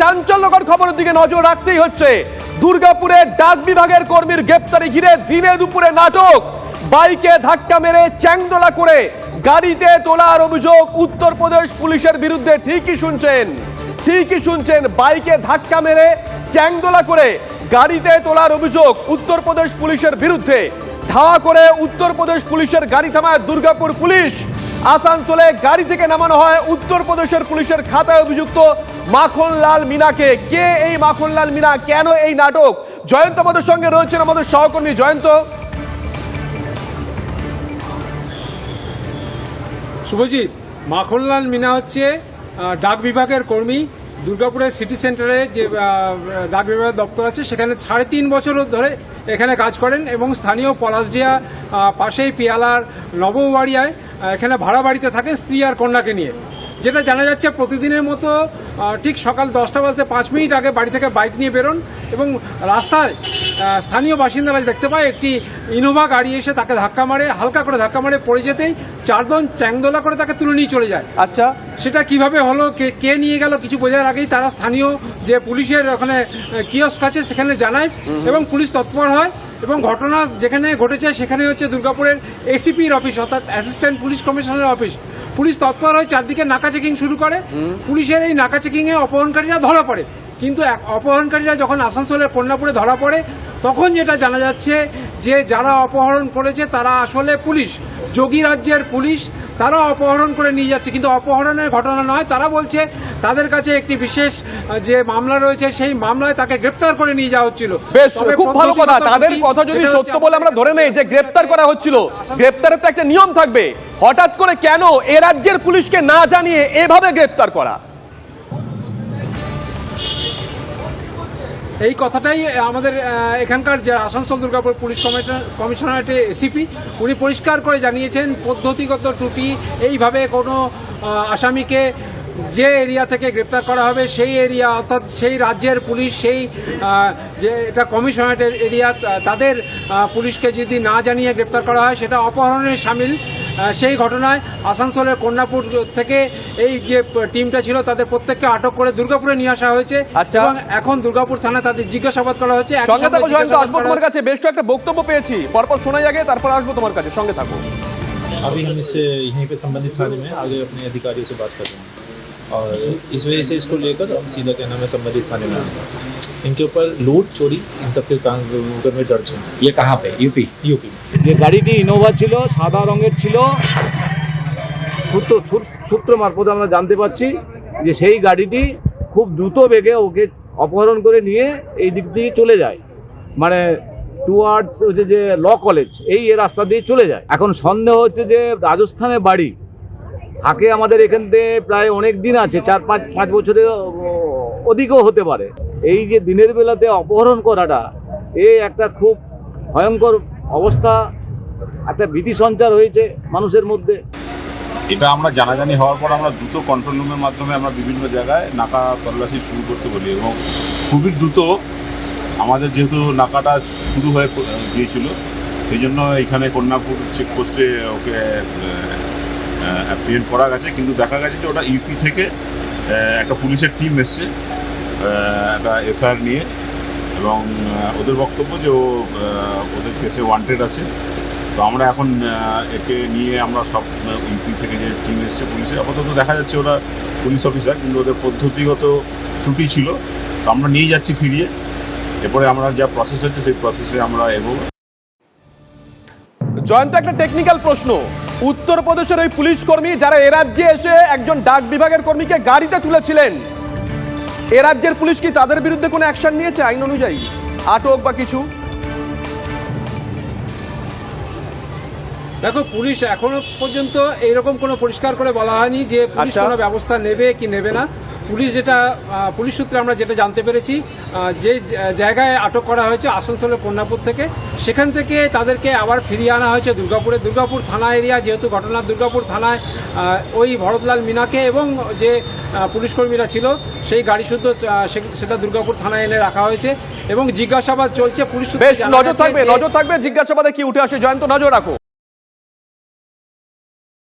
চাঞ্চল্যকর খবরের দিকে নজর রাখতেই হচ্ছে। দুর্গাপুরে ডাক বিভাগের কর্মীর গ্রেপ্তারি ঘিরে দিনে দুপুরে নাটক। বাইকে ধাক্কা মেরে চ্যাংদোলা করে গাড়িতে তোলার অভিযোগ উত্তরপ্রদেশ পুলিশের বিরুদ্ধে ঠিকই শুনছেন। ঠিকই শুনছেন, বাইকে ধাক্কা মেরে চ্যাংদোলা করে গাড়িতে তোলার অভিযোগ উত্তরপ্রদেশ পুলিশের বিরুদ্ধে। ধাওয়া করে উত্তরপ্রদেশ পুলিশের গাড়ি থামায় দুর্গাপুর পুলিশ। আসানসোলে গাড়ি থেকে নামানো হয় উত্তরপ্রদেশের পুলিশের খাতায় অভিযুক্ত মাখনলাল মিনাকে। কে এই মাখনলাল মিনা? কেন এই নাটক? জয়ন্ত আমাদের সঙ্গে রয়েছেন আমাদের সহকর্মী। জয়ন্ত। শুভজিৎ, মাখনলাল মিনা হচ্ছে ডাক বিভাগের কর্মী। দুর্গাপুরের সিটি সেন্টারে যে ডাক বিভাগের দপ্তর আছে, সেখানে সাড়ে তিন বছর ধরে এখানে কাজ করেন এবং স্থানীয় পলাশডিয়া পাশেই পিয়ালার নববাড়িয়ায় এখানে ভাড়া বাড়িতে থাকেন স্ত্রী আর কন্যাকে নিয়ে। যেটা জানা যাচ্ছে প্রতিদিনের মতো ঠিক সকাল দশটা বাজতে পাঁচ মিনিট আগে বাড়ি থেকে বাইক নিয়ে বেরোন এবং রাস্তায় স্থানীয় বাসিন্দারা দেখতে পায় একটি ইনোভা গাড়ি এসে তাকে ধাক্কা মারে হালকা করে ধাক্কা মারে পড়ে যেতেই চারজন চ্যাংদোলা করে তাকে তুলে নিয়ে চলে যায়। আচ্ছা। সেটা কীভাবে হলো কে কে নিয়ে গেল কিছু বোঝার আগেই তারা স্থানীয় যে পুলিশের ওখানে কিয়স্ক আছে সেখানে জানায় এবং পুলিশ তৎপর হয়। এবং ঘটনা যেখানে ঘটেছে সেখানে হচ্ছে দুর্গাপুরের এসিপির অফিস অর্থাৎ অ্যাসিস্ট্যান্ট পুলিশ কমিশনারের অফিস পুলিশ তৎপর হয় চারদিকে নাকা চেকিং শুরু করে। পুলিশের এই নাকা চেকিংয়ে এ অপহরণকারীরা ধরা পড়ে। কিন্তু এক- অপহরণকারীরা যখন আসানসোলের কন্যাপুরে ধরা পড়ে তখন যেটা জানা যাচ্ছে যে যারা অপহরণ করেছে তারা আসলে পুলিশ যোগী রাজ্যের পুলিশ তারা অপহরণ করে নিয়ে যাচ্ছে। কিন্তু অপহরণের ঘটনা নয় তারা বলছে তাদের কাছে একটি বিশেষ যে মামলা রয়েছে সেই মামলায় তাকে গ্রেপ্তার করে নিয়ে যাওয়া হচ্ছিল। বেশ খুব ভালো কথা। তাদের কথা যদি সত্য বলে আমরা ধরে নেই যে গ্রেপ্তার করা হচ্ছিল গ্রেপ্তারের তো একটা নিয়ম থাকবে। হঠাৎ করে কেন এ রাজ্যের পুলিশকে না জানিয়ে এভাবে গ্রেপ্তার করা? এই কথাটাই আমাদের এখানকার যে আসানসোল দুর্গাপুর পুলিশ কমিশনার কমিশনারেটের এসিপি, উনি পরিষ্কার করে জানিয়েছেন পদ্ধতিগত ত্রুটি, এইভাবে কোনো আসামিকে যে এরিয়া থেকে গ্রেপ্তার করা হবে, সেই এরিয়া অর্থাৎ সেই রাজ্যের পুলিশ, সেই যে এটা কমিশনারেটের এরিয়া তাদের পুলিশকে যদি না জানিয়ে গ্রেপ্তার করা হয়, সেটা অপহরণের সামিল। সেই ঘটনায় আসানসোলের কন্যাপুর থেকে এই যে টিমটা ছিল তাদের প্রত্যেককে আটক করে দুর্গাপুরে নিয়ে আসা হয়েছে আচ্ছা। এবং এখন দুর্গাপুর থানায় তাদের জিজ্ঞাসাবাদ করা হচ্ছে একই সঙ্গে সঙ্গে থাকো জয়ন্ত জিজ্ঞাসাবাদ আসবো করা তোমার কাছে বেশ কয়েকটা বক্তব্য পেয়েছি পরপর শোনা যাবে তারপর আসবো তোমার কাছে সঙ্গে থাকো अभी हम इससे यहीं पे संबंधित थाने में आगे अपने अधिकारियों से बात कर रहे हैं और इस वजह से इसको लेकर हम सीधा क्या नाम है संबंधित थाने में आएंगे इनके ऊपर लूट चोरी इन सब के काम मुकदमे दर्ज हैं ये कहाँ पे यूपी यूपी में যে গাড়িটি ইনোভা ছিল সাদা রঙের ছিল সূত্র সূ- সূত্র মারফত আমরা জানতে পারছি যে সেই গাড়িটি খুব দ্রুত বেগে ওকে অপহরণ করে নিয়ে এই দিক দিয়ে চলে যায় মানে টুয়ার্ডস হচ্ছে যে ল কলেজ এই এ রাস্তা দিয়ে চলে যায় এখন সন্দেহ হচ্ছে যে রাজস্থানে বাড়ি থাকে আমাদের এখান থেকে প্রায় অনেক দিন আছে চার পাঁচ পাঁচ বছরের অধিকও হতে পারে এই যে দিনের বেলাতে অপহরণ করাটা, এ একটা খুব ভয়ঙ্কর অবস্থা, একটা ভীতি সঞ্চার হয়েছে মানুষের মধ্যে। এটা আমরা জানাজানি হওয়ার পর আমরা দ্রুত কন্ট্রোল রুমের মাধ্যমে আমরা বিভিন্ন জায়গায় নাকা তল্লাশি শুরু করতে বলি এবং খুবই দ্রুত আমাদের যেহেতু নাকাটা শুরু হয়ে গিয়েছিল সেই জন্য এখানে কন্যাপুর চেকপোস্টে ওকে অ্যাপ্রিয়েন্ট করা গেছে। কিন্তু দেখা গেছে যে ওটা ইউপি থেকে একটা পুলিশের টিম এসছে। একটা এফআইআর নিয়ে এবং ওদের বক্তব্য যে ও ওদের কেসে ওয়ান্টেড আছে। তো আমরা এখন একে নিয়ে আমরা সব ইউপি থেকে যে টিম এসছে পুলিশের আপাতত দেখা যাচ্ছে ওরা পুলিশ অফিসার কিন্তু ওদের পদ্ধতিগত ত্রুটি ছিল। তো আমরা নিয়ে যাচ্ছি ফিরিয়ে। এরপরে আমরা যা প্রসেস হচ্ছে, সেই প্রসেসে আমরা এগোবো। জয়ন্ত, একটা টেকনিক্যাল প্রশ্ন। উত্তরপ্রদেশের ওই পুলিশ কর্মী যারা এ রাজ্যে এসে একজন ডাক বিভাগের কর্মীকে গাড়িতে তুলেছিলেন এ রাজ্যের পুলিশ কি তাদের বিরুদ্ধে কোনো অ্যাকশন নিয়েছে আইন অনুযায়ী? আটক বা কিছু। দেখো পুলিশ এখনও পর্যন্ত এইরকম কোনো পরিষ্কার করে বলা হয়নি যে পুলিশ আচ্ছা। কোনো ব্যবস্থা নেবে কি নেবে না। পুলিশ যেটা পুলিশ সূত্রে আমরা যেটা জানতে পেরেছি যে জায়গায় আটক করা হয়েছে আসানসোলের কন্যাপুর থেকে। সেখান থেকে তাদেরকে আবার ফিরিয়ে আনা হয়েছে দুর্গাপুরে। দুর্গাপুর থানা এরিয়া যেহেতু ঘটনা দুর্গাপুর থানায় ওই ভরতলাল মিনাকে এবং যে আহ, পুলিশ কর্মীরা ছিল সেই গাড়ি শুদ্ধ সেটা দুর্গাপুর থানায় এনে রাখা হয়েছে এবং জিজ্ঞাসাবাদ চলছে। পুলিশ নজর থাকবে নজর থাকবে জিজ্ঞাসাবাদে কি উঠে আসে। জয়ন্ত নজর রাখো।